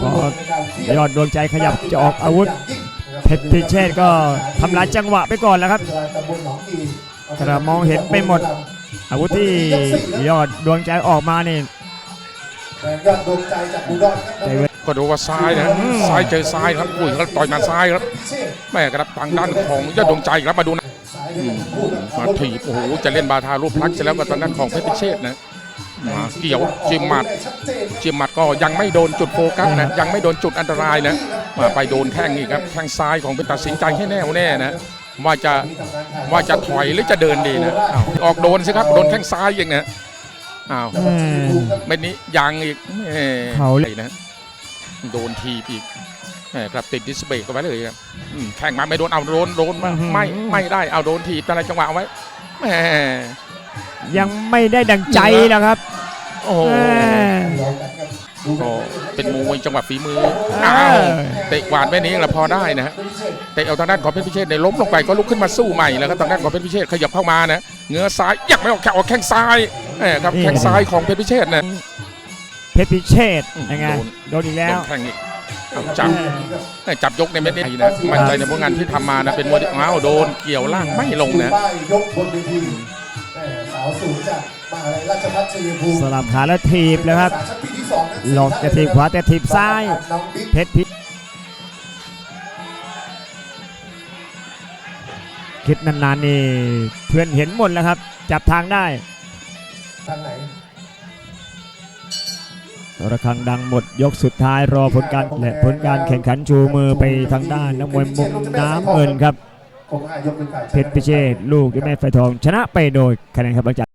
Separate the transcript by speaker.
Speaker 1: พอยอดดวงใจขยับจะออกอาวุธเพชรพิเชษก็ทำลายจังหวะไปก่อนแล้วครับกระมองเห็นไปหมด อาวุธที่ยอดดวงใจออกมานี่
Speaker 2: ยกด
Speaker 3: ดูว่าซ้ายนะซ้ายเจอซ้ายครับอุ้ยเขาต่อยมาซ้ายครับแม่ครับทางด้านของยอดดวงใจครับมาดูนะมาถีบโอ้โหจะเล่นบาทารูปพลักษ์เสร็จแล้วก็ทางด้านของเพชรพิเชษนะ มาเกี่ยวจิ้มหมัด
Speaker 2: ชัดเจน
Speaker 3: จิ้มหมัดก็ยังไม่โดนจุดโฟกัสนะยังไม่โดนจุดอันตรายนะมาไปโดนแข้งนี่ครับแข้งซ้ายของเป็นตัดสินใจให้แน่วแน่นะว่าจะว่าจะถอยหรือจะเดินดีนะอ้าวออกโดนสิครับโดนแข้งซ้ายอย่างนะอ้าว
Speaker 1: แม่
Speaker 3: เม็ดนี้ยังอีกแหม่
Speaker 1: เขาเลย
Speaker 3: นะ โดนทีบอีกแหมครับติดดิสเบรกเอาไว้เลยครับอืมแข่งมาไม่โดนเอาโดนโดนมาไม่ไม่ได้เอาโดนทีบอะไรจังหวะเอาไว้แหม
Speaker 1: ยังไม่ได้ดังใจแล้วครับ
Speaker 3: โอ้โห
Speaker 1: แม่
Speaker 3: ก็เป็นมวยจังหวะฝีมือ
Speaker 1: เอ
Speaker 3: อ้าว
Speaker 1: อ
Speaker 3: เตะกวาดแม่นี้เราพอได้นะฮะเตะเอาทางด้านของเพชรพิเชษในล้มลงไปก็ลุกขึ้นมาสู้ใหม่แล้วครับทางด้านของเพชรพิเชษขยับเข้ามานะเงื้อซ้ายยังไม่ออกแข้งออกแข้งซ้ายแหมครับแข้งซ้ายของเพชรพิเชษนะ
Speaker 1: เพชรพิเชษ
Speaker 3: อืม
Speaker 1: ยังไง
Speaker 3: โดน
Speaker 1: โดนอีก
Speaker 3: โด
Speaker 1: แล้ว
Speaker 3: นแข้งอีกเอาจับแต่จับยกในเม็ดนี้นะมั่นใจในผลงานที่ทำมานะเป็นมวยที่อ้าวโดนเกี่ยวล่างไม่ลงนะ
Speaker 2: ป้ายยกบนเวทีแม่สาวสูงจากมหาลัยราชภัฏชัยภูมิ
Speaker 1: สลับขาแล้วถีบแล้วครับ
Speaker 2: สาชั้นปีที่สองนะ
Speaker 1: หลอกจะถีบขวาแต่ถีบซ้าย
Speaker 2: น้องบิ๊ก
Speaker 1: เพชรพิคิดนานๆนี่เพื่อนเห็นหมดแล้วครับ จับทางได้
Speaker 2: ทางไหน
Speaker 1: ระฆังดังหมดยกสุดท้ายรอผลการและผลการแข่งขันชูมือไปทางด้านนักมวยมุมน้ำเงินครับ
Speaker 2: คงอายกเป็นฝ่ายชนะ
Speaker 1: เพชรพิเชษลูกยอดแม่ไฟทองชนะไปโดยคะแนนครับหลังจาก